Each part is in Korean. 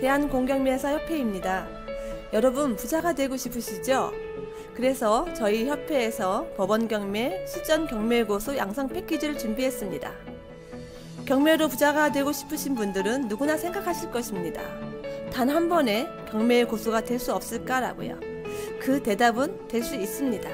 대한공경매사협회입니다. 여러분 부자가 되고 싶으시죠? 그래서 저희 협회에서 법원 경매, 실전 경매 고수 양성 패키지를 준비했습니다. 경매로 부자가 되고 싶으신 분들은 누구나 생각하실 것입니다. 단 한 번에 경매 고수가 될 수 없을까라고요. 그 대답은 될 수 있습니다.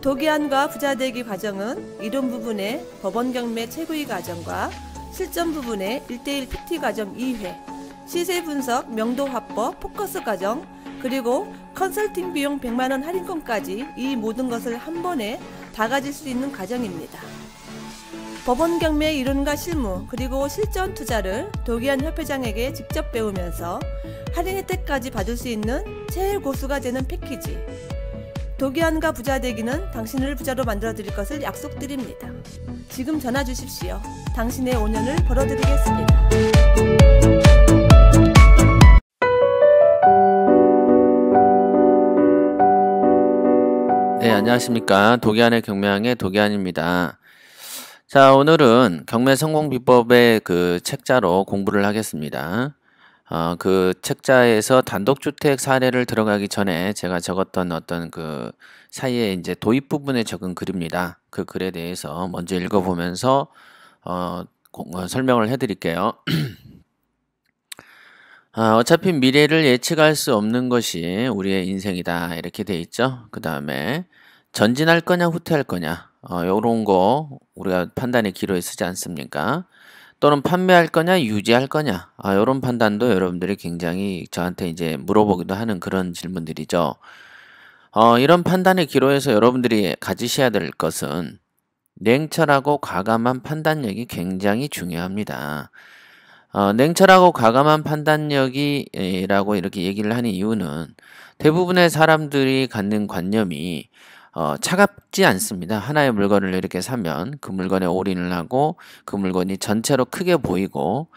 도기안과 부자되기 과정은 이론 부분의 법원 경매 최고위 과정과 실전 부분의 1대1 PT 과정 2회, 시세 분석, 명도 화법, 포커스 과정, 그리고 컨설팅 비용 100만원 할인권까지 이 모든 것을 한 번에 다 가질 수 있는 과정입니다. 법원 경매 이론과 실무 그리고 실전 투자를 도기한 협회장에게 직접 배우면서 할인 혜택까지 받을 수 있는 제일 고수가 되는 패키지 도기한과 부자 되기는 당신을 부자로 만들어 드릴 것을 약속드립니다. 지금 전화 주십시오. 당신의 5년을 벌어드리겠습니다. 네, 안녕하십니까. 도기안의 경매왕의 도기안입니다. 자, 오늘은 경매 성공 비법의 그 책자로 공부를 하겠습니다. 어, 그 책자에서 단독주택 사례를 들어가기 전에 제가 적었던 어떤 그 사이에 이제 도입 부분에 적은 글입니다. 그 글에 대해서 먼저 읽어보면서 어, 공, 어, 설명을 해드릴게요. 아, 어차피 미래를 예측할 수 없는 것이 우리의 인생이다 이렇게 돼 있죠. 그 다음에 전진할 거냐 후퇴할 거냐 어, 요런 거 우리가 판단의 기로에 쓰지 않습니까? 또는 판매할 거냐 유지할 거냐 아, 요런 판단도 여러분들이 굉장히 저한테 이제 물어보기도 하는 그런 질문들이죠. 어, 이런 판단의 기로에서 여러분들이 가지셔야 될 것은 냉철하고 과감한 판단력이 굉장히 중요합니다. 어, 냉철하고 과감한 판단력이라고 이렇게 얘기를 하는 이유는 대부분의 사람들이 갖는 관념이 어, 차갑지 않습니다. 하나의 물건을 이렇게 사면 그 물건에 올인을 하고 그 물건이 전체로 크게 보이고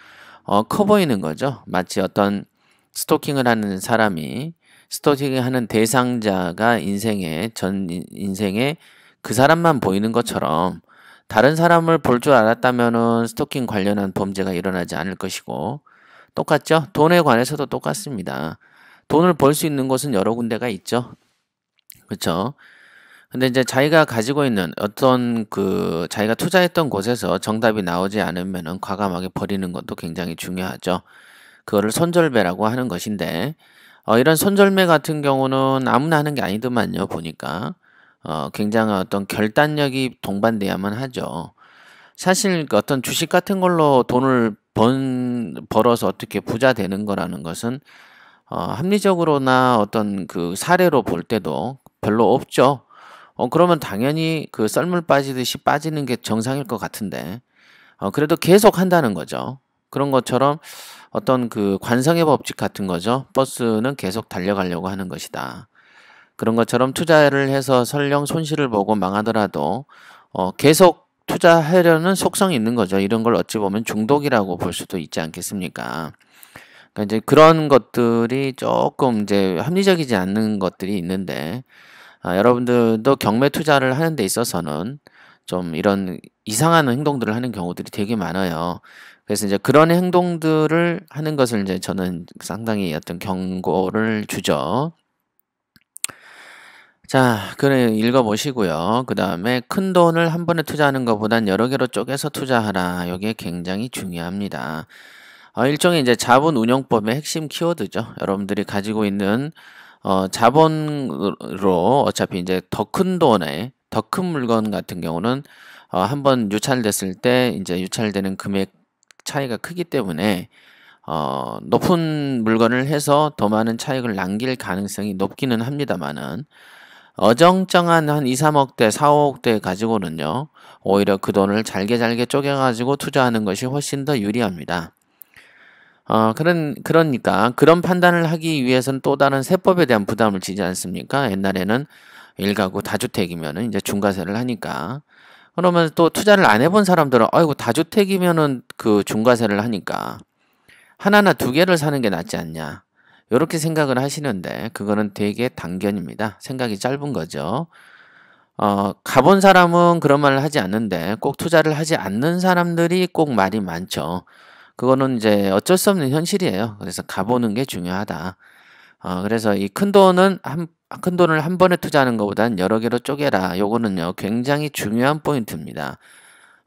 어, 커 보이는 거죠. 마치 어떤 스토킹을 하는 사람이 스토킹을 하는 대상자가 인생에 전 인생에 그 사람만 보이는 것처럼 다른 사람을 볼 줄 알았다면은 스토킹 관련한 범죄가 일어나지 않을 것이고 똑같죠? 돈에 관해서도 똑같습니다. 돈을 벌 수 있는 곳은 여러 군데가 있죠. 그렇죠? 근데 이제 자기가 가지고 있는 어떤 그 자기가 투자했던 곳에서 정답이 나오지 않으면은 과감하게 버리는 것도 굉장히 중요하죠. 그거를 손절매라고 하는 것인데 어, 이런 손절매 같은 경우는 아무나 하는 게 아니더만요 보니까 어, 굉장한 어떤 결단력이 동반돼야만 하죠. 사실 그 어떤 주식 같은 걸로 돈을 번, 벌어서 어떻게 부자 되는 거라는 것은 어, 합리적으로나 어떤 그 사례로 볼 때도 별로 없죠. 어, 그러면 당연히 그 썰물 빠지듯이 빠지는 게 정상일 것 같은데, 어, 그래도 계속 한다는 거죠. 그런 것처럼 어떤 그 관성의 법칙 같은 거죠. 버스는 계속 달려가려고 하는 것이다. 그런 것처럼 투자를 해서 설령 손실을 보고 망하더라도 어, 계속 투자하려는 속성이 있는 거죠. 이런 걸 어찌 보면 중독이라고 볼 수도 있지 않겠습니까? 그러니까 이제 그런 것들이 조금 이제 합리적이지 않는 것들이 있는데 아, 여러분들도 경매 투자를 하는 데 있어서는 좀 이런 이상한 행동들을 하는 경우들이 되게 많아요. 그래서 이제 그런 행동들을 하는 것을 이제 저는 상당히 어떤 경고를 주죠. 자, 그래 읽어보시고요. 그 다음에 큰 돈을 한 번에 투자하는 것보단 여러 개로 쪼개서 투자하라. 이게 굉장히 중요합니다. 어, 일종의 이제 자본 운용법의 핵심 키워드죠. 여러분들이 가지고 있는 어, 자본으로 어차피 이제 더 큰 돈에 더 큰 물건 같은 경우는 어, 한번 유찰됐을 때 이제 유찰되는 금액 차이가 크기 때문에 어, 높은 물건을 해서 더 많은 차익을 남길 가능성이 높기는 합니다만은 어정쩡한 한 2, 3억대, 4, 5억대 가지고는요, 오히려 그 돈을 잘게 잘게 쪼개가지고 투자하는 것이 훨씬 더 유리합니다. 어, 그런, 그러니까 그런 판단을 하기 위해서는 또 다른 세법에 대한 부담을 지지 않습니까? 옛날에는 일가구 다주택이면은 이제 중과세를 하니까. 그러면 또 투자를 안 해본 사람들은, 아이고, 다주택이면은 그 중과세를 하니까 하나나 두 개를 사는 게 낫지 않냐. 이렇게 생각을 하시는데 그거는 되게 단견입니다. 생각이 짧은 거죠. 어, 가본 사람은 그런 말을 하지 않는데 꼭 투자를 하지 않는 사람들이 꼭 말이 많죠. 그거는 이제 어쩔 수 없는 현실이에요. 그래서 가보는 게 중요하다. 어, 그래서 이 큰 돈은 한, 큰 돈을 한 번에 투자하는 것보다는 여러 개로 쪼개라. 요거는요, 굉장히 중요한 포인트입니다.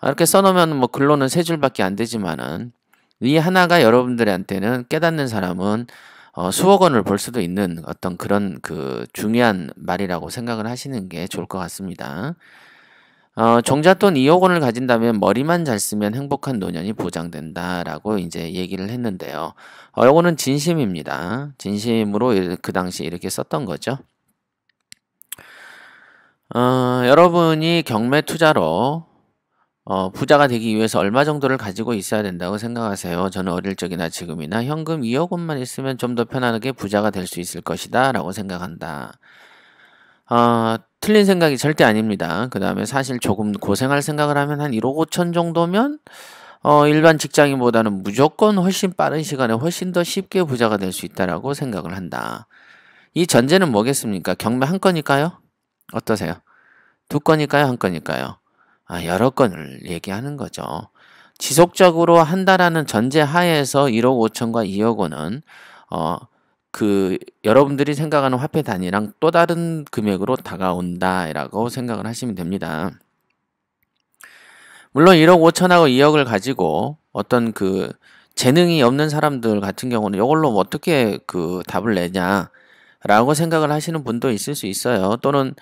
이렇게 써놓으면 뭐 글로는 세 줄밖에 안 되지만은 이 하나가 여러분들한테는 깨닫는 사람은 어, 수억 원을 벌 수도 있는 어떤 그런 그 중요한 말이라고 생각을 하시는 게 좋을 것 같습니다. 어, 종잣돈 2억 원을 가진다면 머리만 잘 쓰면 행복한 노년이 보장된다라고 이제 얘기를 했는데요. 어, 요거는 진심입니다. 진심으로 그 당시 이렇게 썼던 거죠. 어, 여러분이 경매 투자로 어, 부자가 되기 위해서 얼마 정도를 가지고 있어야 된다고 생각하세요? 저는 어릴 적이나 지금이나 현금 2억 원만 있으면 좀 더 편안하게 부자가 될 수 있을 것이다 라고 생각한다. 어, 틀린 생각이 절대 아닙니다. 그 다음에 사실 조금 고생할 생각을 하면 한 1억 5천 정도면 어, 일반 직장인보다는 무조건 훨씬 빠른 시간에 훨씬 더 쉽게 부자가 될 수 있다라고 생각을 한다. 이 전제는 뭐겠습니까? 경매 한 건일까요? 어떠세요? 두 건일까요? 한 건일까요? 아, 여러 건을 얘기하는 거죠. 지속적으로 한다라는 전제 하에서 1억 5천과 2억 원은 어, 그 여러분들이 생각하는 화폐 단위랑 또 다른 금액으로 다가온다라고 생각을 하시면 됩니다. 물론 1억 5천하고 2억을 가지고 어떤 그 재능이 없는 사람들 같은 경우는 이걸로 뭐 어떻게 그 답을 내냐라고 생각을 하시는 분도 있을 수 있어요. 또는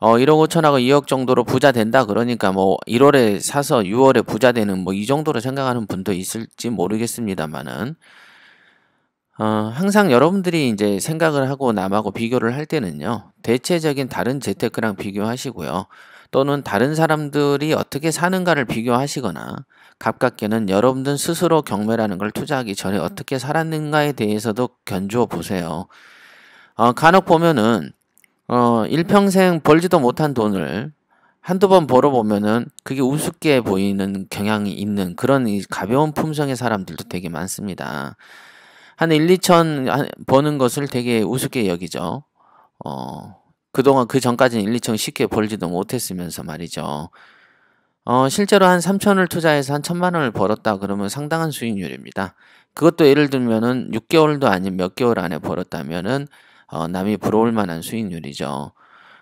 어 1억 5천하고 2억 정도로 부자 된다 그러니까 뭐 1월에 사서 6월에 부자 되는 뭐 이 정도로 생각하는 분도 있을지 모르겠습니다만은 어 항상 여러분들이 이제 생각을 하고 남하고 비교를 할 때는요. 대체적인 다른 재테크랑 비교하시고요. 또는 다른 사람들이 어떻게 사는가를 비교하시거나 가깝게는 여러분들 스스로 경매라는 걸 투자하기 전에 어떻게 살았는가에 대해서도 견주어 보세요. 어 간혹 보면은 어, 일평생 벌지도 못한 돈을 한두 번 벌어보면은 그게 우습게 보이는 경향이 있는 그런 가벼운 품성의 사람들도 되게 많습니다. 한 1, 2천 버는 것을 되게 우습게 여기죠. 어, 그동안 그 전까지는 1, 2천 쉽게 벌지도 못했으면서 말이죠. 어, 실제로 한 3천을 투자해서 한 천만 원을 벌었다 그러면 상당한 수익률입니다. 그것도 예를 들면은 6개월도 아닌 몇 개월 안에 벌었다면은 어, 남이 부러울 만한 수익률이죠.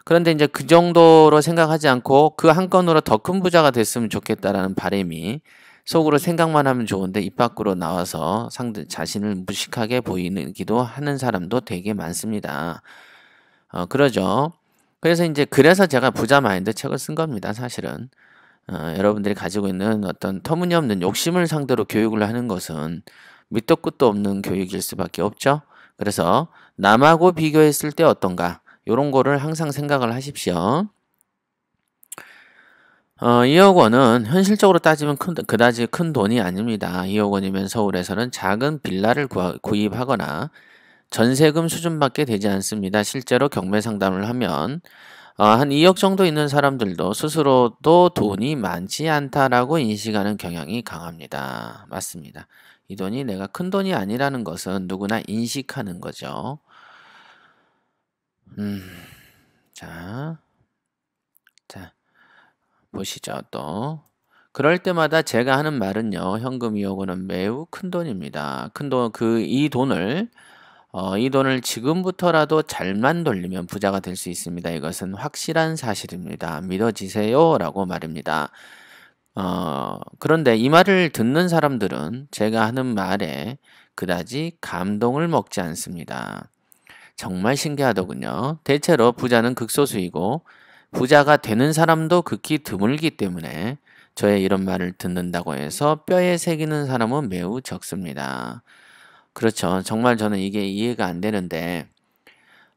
그런데 이제 그 정도로 생각하지 않고 그 한 건으로 더 큰 부자가 됐으면 좋겠다라는 바람이 속으로 생각만 하면 좋은데 입 밖으로 나와서 상대 자신을 무식하게 보이기도 하는 사람도 되게 많습니다. 어, 그러죠. 그래서 이제 그래서 제가 부자 마인드 책을 쓴 겁니다. 사실은 어, 여러분들이 가지고 있는 어떤 터무니없는 욕심을 상대로 교육을 하는 것은 밑도 끝도 없는 교육일 수밖에 없죠. 그래서 남하고 비교했을 때 어떤가 이런 거를 항상 생각을 하십시오. 어, 2억 원은 현실적으로 따지면 큰, 그다지 큰 돈이 아닙니다. 2억 원이면 서울에서는 작은 빌라를 구입하거나 전세금 수준밖에 되지 않습니다. 실제로 경매 상담을 하면 어, 한 2억 정도 있는 사람들도 스스로도 돈이 많지 않다라고 인식하는 경향이 강합니다. 맞습니다. 이 돈이 내가 큰 돈이 아니라는 것은 누구나 인식하는 거죠. 음, 자, 자, 보시죠, 또. 그럴 때마다 제가 하는 말은요, 현금 2억 원은 매우 큰 돈입니다. 큰 돈, 그, 이 돈을, 어, 이 돈을 지금부터라도 잘만 돌리면 부자가 될 수 있습니다. 이것은 확실한 사실입니다. 믿어지세요? 라고 말입니다. 어, 그런데 이 말을 듣는 사람들은 제가 하는 말에 그다지 감동을 먹지 않습니다. 정말 신기하더군요. 대체로 부자는 극소수이고 부자가 되는 사람도 극히 드물기 때문에 저의 이런 말을 듣는다고 해서 뼈에 새기는 사람은 매우 적습니다. 그렇죠. 정말 저는 이게 이해가 안 되는데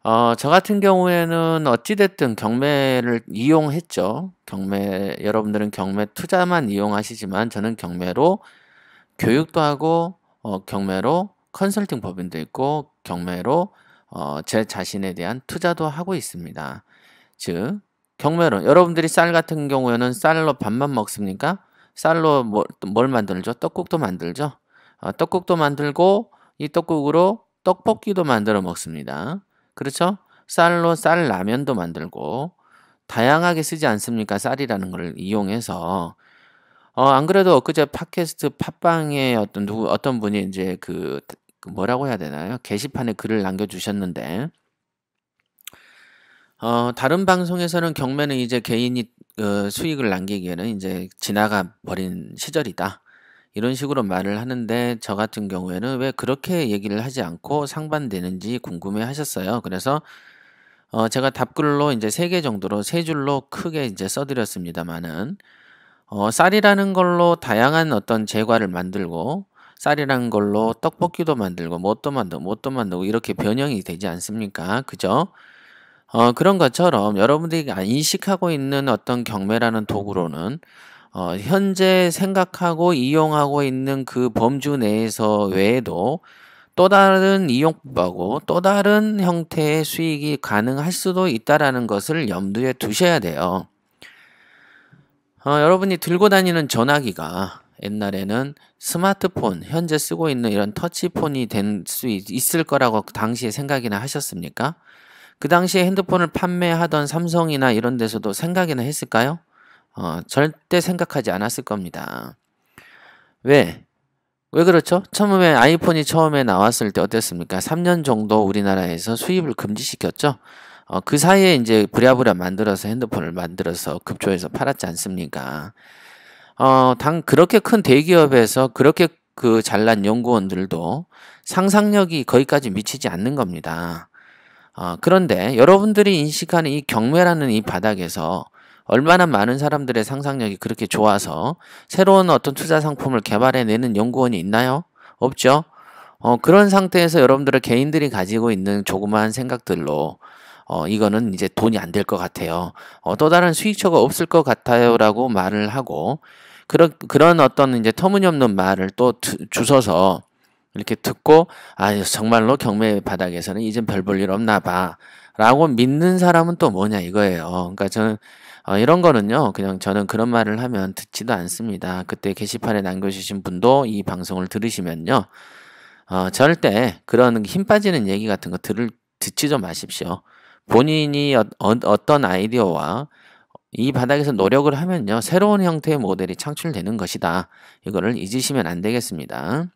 어, 저 같은 경우에는 어찌됐든 경매를 이용했죠. 경매, 여러분들은 경매 투자만 이용하시지만 저는 경매로 교육도 하고, 어, 경매로 컨설팅 법인도 있고, 경매로 어, 제 자신에 대한 투자도 하고 있습니다. 즉, 경매로, 여러분들이 쌀 같은 경우에는 쌀로 밥만 먹습니까? 쌀로 뭘, 뭘 만들죠? 떡국도 만들죠? 어, 떡국도 만들고, 이 떡국으로 떡볶이도 만들어 먹습니다. 그렇죠? 쌀로 쌀 라면도 만들고 다양하게 쓰지 않습니까? 쌀이라는 걸 이용해서 어, 안 그래도 엊그제 팟캐스트 팟빵에 어떤 누구 어떤 분이 이제 그, 그 뭐라고 해야 되나요? 게시판에 글을 남겨 주셨는데 어, 다른 방송에서는 경매는 이제 개인이 어, 수익을 남기기에는 이제 지나가 버린 시절이다. 이런 식으로 말을 하는데 저 같은 경우에는 왜 그렇게 얘기를 하지 않고 상반되는지 궁금해 하셨어요. 그래서 어, 제가 답글로 이제 세 개 정도로 세 줄로 크게 이제 써드렸습니다만은 어, 쌀이라는 걸로 다양한 어떤 제과를 만들고 쌀이라는 걸로 떡볶이도 만들고 뭣도 만들고 뭣도 만들고 이렇게 변형이 되지 않습니까? 그죠? 어, 그런 것처럼 여러분들이 인식하고 있는 어떤 경매라는 도구로는 어, 현재 생각하고 이용하고 있는 그 범주 내에서 외에도 또 다른 이용법하고 또 다른 형태의 수익이 가능할 수도 있다라는 것을 염두에 두셔야 돼요. 어, 여러분이 들고 다니는 전화기가 옛날에는 스마트폰, 현재 쓰고 있는 이런 터치폰이 된수 있을 거라고 당시에 생각이나 하셨습니까? 그 당시에 핸드폰을 판매하던 삼성이나 이런 데서도 생각이나 했을까요? 어, 절대 생각하지 않았을 겁니다. 왜? 왜 그렇죠? 처음에 아이폰이 처음에 나왔을 때 어땠습니까? 3년 정도 우리나라에서 수입을 금지시켰죠? 어, 그 사이에 이제 부랴부랴 만들어서 핸드폰을 만들어서 급조해서 팔았지 않습니까? 어, 당 그렇게 큰 대기업에서 그렇게 그 잘난 연구원들도 상상력이 거기까지 미치지 않는 겁니다. 어, 그런데 여러분들이 인식하는 이 경매라는 이 바닥에서 얼마나 많은 사람들의 상상력이 그렇게 좋아서 새로운 어떤 투자 상품을 개발해내는 연구원이 있나요? 없죠? 어, 그런 상태에서 여러분들의 개인들이 가지고 있는 조그마한 생각들로 어, 이거는 이제 돈이 안 될 것 같아요. 어, 또 다른 수익처가 없을 것 같아요. 라고 말을 하고, 그런, 그런 어떤 이제 터무니없는 말을 또 주셔서 이렇게 듣고, 아, 정말로 경매 바닥에서는 이젠 별 볼 일 없나 봐. 라고 믿는 사람은 또 뭐냐 이거예요. 그러니까 저는 어, 이런 거는요, 그냥 저는 그런 말을 하면 듣지도 않습니다. 그때 게시판에 남겨주신 분도 이 방송을 들으시면요, 어, 절대 그런 힘 빠지는 얘기 같은 거 들을, 듣지 좀 마십시오. 본인이 어, 어, 떤 아이디어와 이 바닥에서 노력을 하면요, 새로운 형태의 모델이 창출되는 것이다. 이거를 잊으시면 안 되겠습니다.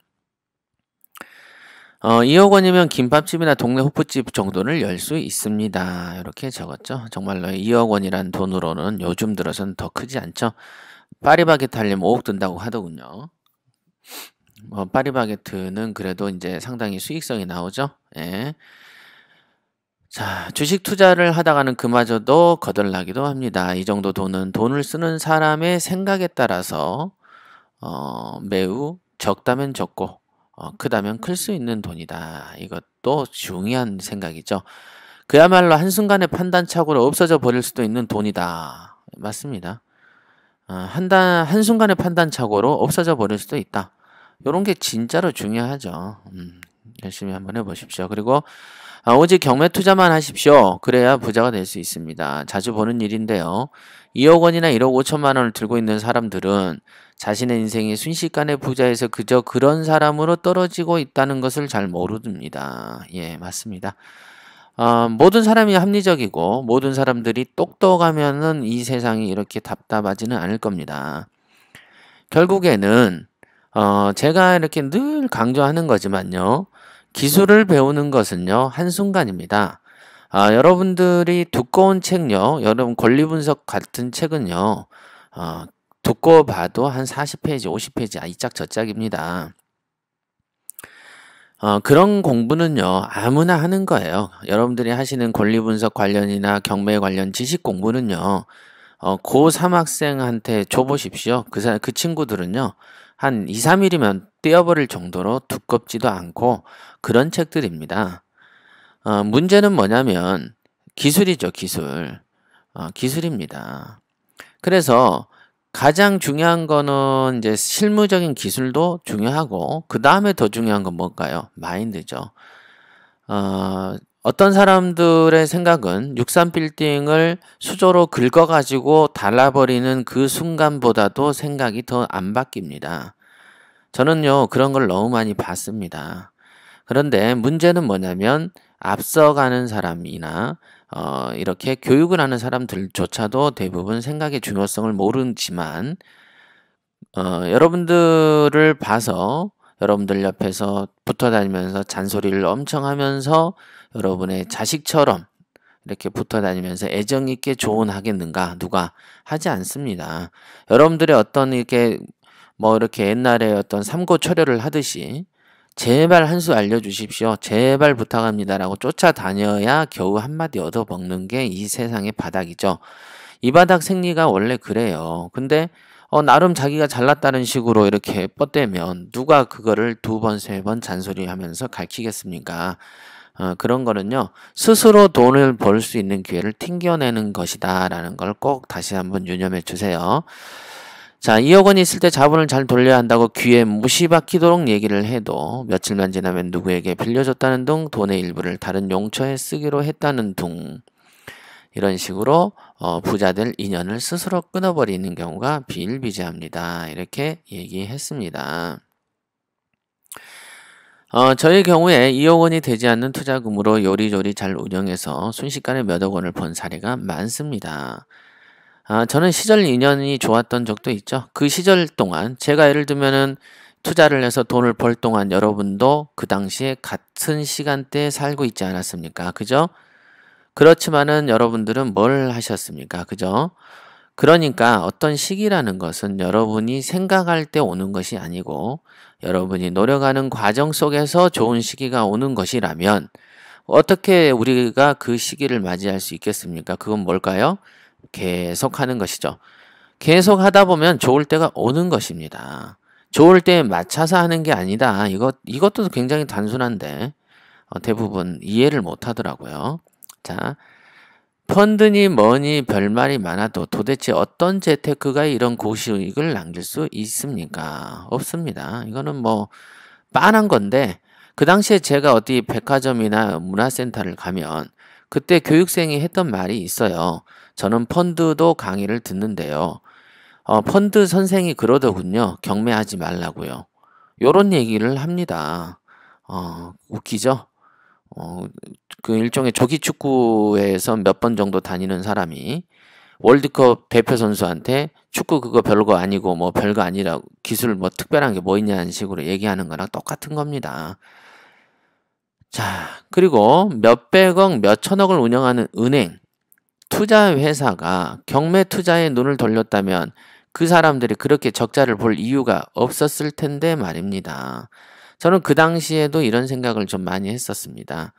어, 2억 원이면 김밥집이나 동네 호프집 정도를 열 수 있습니다. 이렇게 적었죠. 정말로 2억 원이란 돈으로는 요즘 들어서는 더 크지 않죠. 파리바게트 하려면 5억 든다고 하더군요. 어, 파리바게트는 그래도 이제 상당히 수익성이 나오죠. 예. 자, 주식 투자를 하다가는 그마저도 거덜나기도 합니다. 이 정도 돈은 돈을 쓰는 사람의 생각에 따라서 어, 매우 적다면 적고 어, 크다면 클 수 있는 돈이다. 이것도 중요한 생각이죠. 그야말로 한순간의 판단착오로 없어져 버릴 수도 있는 돈이다. 맞습니다. 어, 한단, 한순간의 판단착오로 없어져 버릴 수도 있다. 이런 게 진짜로 중요하죠. 음, 열심히 한번 해보십시오. 그리고 아, 오직 경매 투자만 하십시오. 그래야 부자가 될 수 있습니다. 자주 보는 일인데요. 2억 원이나 1억 5천만 원을 들고 있는 사람들은 자신의 인생이 순식간에 부자에서 그저 그런 사람으로 떨어지고 있다는 것을 잘 모릅니다. 예, 맞습니다. 어, 모든 사람이 합리적이고 모든 사람들이 똑똑하면은 이 세상이 이렇게 답답하지는 않을 겁니다. 결국에는 어, 제가 이렇게 늘 강조하는 거지만요. 기술을 배우는 것은요, 한순간입니다. 아, 여러분들이 두꺼운 책요, 여러분 권리분석 같은 책은요, 어, 두꺼워 봐도 한 40페이지, 50페이지, 아, 이 짝 저 짝입니다. 어, 그런 공부는요, 아무나 하는 거예요. 여러분들이 하시는 권리분석 관련이나 경매 관련 지식 공부는요, 어, 고3 학생한테 줘보십시오. 그, 사, 그 친구들은요, 한 2, 3일이면 떼어버릴 정도로 두껍지도 않고 그런 책들입니다. 어, 문제는 뭐냐면 기술이죠, 기술. 어, 기술입니다. 그래서 가장 중요한 거는 이제 실무적인 기술도 중요하고 그 다음에 더 중요한 건 뭘까요? 마인드죠. 어, 어떤 사람들의 생각은 63빌딩을 수조로 긁어가지고 달라버리는 그 순간보다도 생각이 더 안 바뀝니다. 저는요, 그런 걸 너무 많이 봤습니다. 그런데 문제는 뭐냐면 앞서가는 사람이나 어, 이렇게 교육을 하는 사람들조차도 대부분 생각의 중요성을 모르지만 어, 여러분들을 봐서 여러분들 옆에서 붙어 다니면서 잔소리를 엄청 하면서 여러분의 자식처럼 이렇게 붙어 다니면서 애정 있게 조언하겠는가? 누가 하지 않습니다. 여러분들의 어떤 이렇게 뭐 이렇게 옛날에 어떤 삼고초려를 하듯이 제발 한 수 알려주십시오. 제발 부탁합니다라고 쫓아다녀야 겨우 한마디 얻어먹는 게 이 세상의 바닥이죠. 이 바닥 생리가 원래 그래요. 근데 어, 나름 자기가 잘났다는 식으로 이렇게 뻗대면 누가 그거를 두 번, 세 번 잔소리 하면서 가르치겠습니까? 어, 그런 거는요, 스스로 돈을 벌 수 있는 기회를 튕겨내는 것이다. 라는 걸 꼭 다시 한번 유념해 주세요. 자, 2억 원이 있을 때 자본을 잘 돌려야 한다고 귀에 무시 박히도록 얘기를 해도 며칠만 지나면 누구에게 빌려줬다는 등 돈의 일부를 다른 용처에 쓰기로 했다는 등 이런 식으로 어, 부자들 인연을 스스로 끊어버리는 경우가 비일비재합니다. 이렇게 얘기했습니다. 어, 저의 경우에 2억 원이 되지 않는 투자금으로 요리조리 잘 운영해서 순식간에 몇억 원을 번 사례가 많습니다. 아, 저는 시절 인연이 좋았던 적도 있죠. 그 시절 동안 제가 예를 들면은 투자를 해서 돈을 벌 동안 여러분도 그 당시에 같은 시간대에 살고 있지 않았습니까? 그죠? 그렇지만은 여러분들은 뭘 하셨습니까? 그죠? 그러니까 어떤 시기라는 것은 여러분이 생각할 때 오는 것이 아니고 여러분이 노력하는 과정 속에서 좋은 시기가 오는 것이라면 어떻게 우리가 그 시기를 맞이할 수 있겠습니까? 그건 뭘까요? 계속 하는 것이죠. 계속 하다 보면 좋을 때가 오는 것입니다. 좋을 때에 맞춰서 하는 게 아니다. 이것, 이것도 굉장히 단순한데, 어, 대부분 이해를 못 하더라고요. 자, 펀드니 뭐니 별말이 많아도 도대체 어떤 재테크가 이런 고수익을 남길 수 있습니까? 없습니다. 이거는 뭐, 빤한 건데, 그 당시에 제가 어디 백화점이나 문화센터를 가면, 그때 교육생이 했던 말이 있어요. 저는 펀드도 강의를 듣는데요. 어, 펀드 선생이 그러더군요. 경매하지 말라고요. 요런 얘기를 합니다. 어, 웃기죠? 어, 그 일종의 조기 축구에서 몇 번 정도 다니는 사람이 월드컵 대표 선수한테 축구 그거 별거 아니고 뭐 별거 아니라 기술 뭐 특별한 게 뭐 있냐는 식으로 얘기하는 거랑 똑같은 겁니다. 자, 그리고 몇백억, 몇천억을 운영하는 은행, 투자 회사가 경매 투자에 눈을 돌렸다면 그 사람들이 그렇게 적자를 볼 이유가 없었을 텐데 말입니다. 저는 그 당시에도 이런 생각을 좀 많이 했었습니다.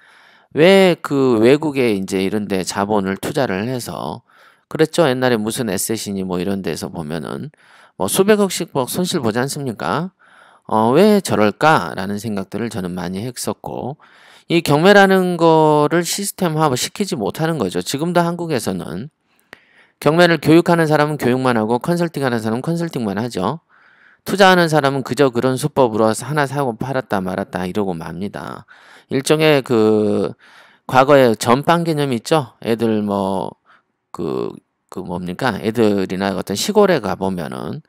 왜 그 외국에 이제 이런 데 자본을 투자를 해서 그랬죠. 옛날에 무슨 에셋이니 뭐 이런 데서 보면은 뭐 수백억씩 뭐 손실 보지 않습니까? 어, 왜 저럴까라는 생각들을 저는 많이 했었고 이 경매라는 거를 시스템화뭐 시키지 못하는 거죠. 지금도 한국에서는 경매를 교육하는 사람은 교육만 하고 컨설팅하는 사람은 컨설팅만 하죠. 투자하는 사람은 그저 그런 수법으로 하나 사고 팔았다 말았다 이러고 맙니다. 일종의 그 과거에 전빵 개념 있죠. 애들 뭐 그그 그 뭡니까? 애들이나 어떤 시골에 가 보면은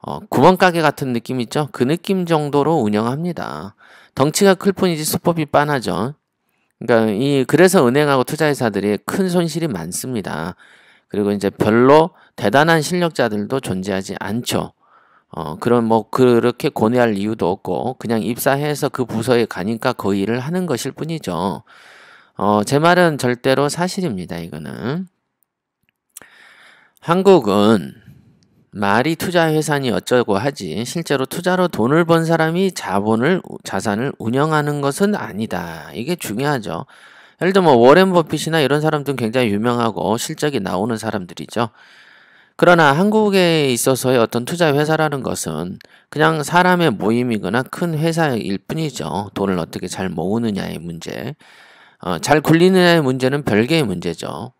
어, 구멍가게 같은 느낌 있죠? 그 느낌 정도로 운영합니다. 덩치가 클 뿐이지 수법이 빤하죠. 그러니까 이 그래서 은행하고 투자회사들이 큰 손실이 많습니다. 그리고 이제 별로 대단한 실력자들도 존재하지 않죠. 어, 그런 뭐 그렇게 고뇌할 이유도 없고 그냥 입사해서 그 부서에 가니까 그 일을 하는 것일 뿐이죠. 어, 제 말은 절대로 사실입니다. 이거는 한국은 말이 투자 회사니 어쩌고 하지 실제로 투자로 돈을 번 사람이 자본을 자산을 운영하는 것은 아니다. 이게 중요하죠. 예를 들면 뭐 워렌 버핏이나 이런 사람들은 굉장히 유명하고 실적이 나오는 사람들이죠. 그러나 한국에 있어서의 어떤 투자 회사라는 것은 그냥 사람의 모임이거나 큰 회사일 뿐이죠. 돈을 어떻게 잘 모으느냐의 문제. 어, 잘 굴리느냐의 문제는 별개의 문제죠.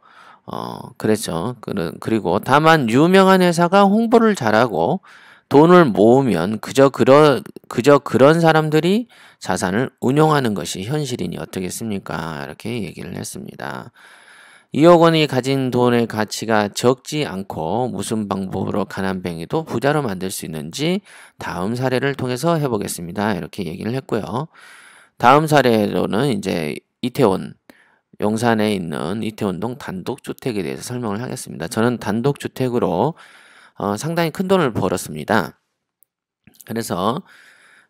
어, 그랬죠. 그리고 다만 유명한 회사가 홍보를 잘하고 돈을 모으면 그저 그러, 그저 그런 사람들이 자산을 운용하는 것이 현실이니 어떻겠습니까? 이렇게 얘기를 했습니다. 2억 원이 가진 돈의 가치가 적지 않고 무슨 방법으로 가난뱅이도 부자로 만들 수 있는지 다음 사례를 통해서 해보겠습니다. 이렇게 얘기를 했고요. 다음 사례로는 이제 이태원 용산에 있는 이태원동 단독주택에 대해서 설명을 하겠습니다. 저는 단독주택으로 어, 상당히 큰 돈을 벌었습니다. 그래서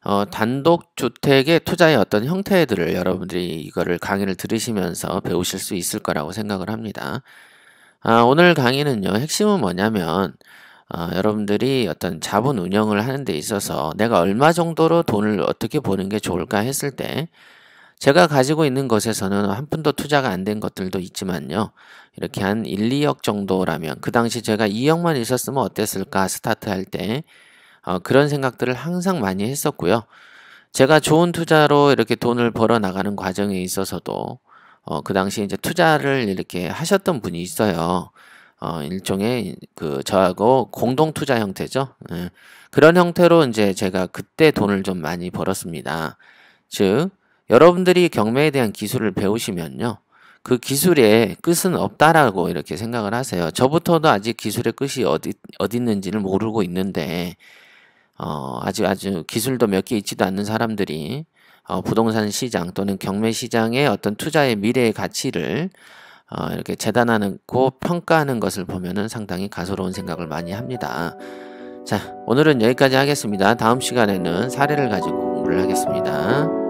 어, 단독 주택의 투자의 어떤 형태들을 여러분들이 이거를 강의를 들으시면서 배우실 수 있을 거라고 생각을 합니다. 아, 오늘 강의는요, 핵심은 뭐냐면, 어, 여러분들이 어떤 자본 운영을 하는 데 있어서 내가 얼마 정도로 돈을 어떻게 보는 게 좋을까 했을 때, 제가 가지고 있는 것에서는 한 푼도 투자가 안 된 것들도 있지만요. 이렇게 한 1, 2억 정도라면, 그 당시 제가 2억만 있었으면 어땠을까 스타트 할 때, 어, 그런 생각들을 항상 많이 했었고요. 제가 좋은 투자로 이렇게 돈을 벌어 나가는 과정에 있어서도 어, 그 당시 이제 투자를 이렇게 하셨던 분이 있어요. 어, 일종의 그 저하고 공동 투자 형태죠. 예. 그런 형태로 이제 제가 그때 돈을 좀 많이 벌었습니다. 즉, 여러분들이 경매에 대한 기술을 배우시면요. 그 기술의 끝은 없다라고 이렇게 생각을 하세요. 저부터도 아직 기술의 끝이 어디, 어디 있는지를 모르고 있는데, 어, 아직 아주 기술도 몇 개 있지도 않는 사람들이 어, 부동산 시장 또는 경매 시장의 어떤 투자의 미래의 가치를 어, 이렇게 재단하고 평가하는 것을 보면은 상당히 가소로운 생각을 많이 합니다. 자, 오늘은 여기까지 하겠습니다. 다음 시간에는 사례를 가지고 공부를 하겠습니다.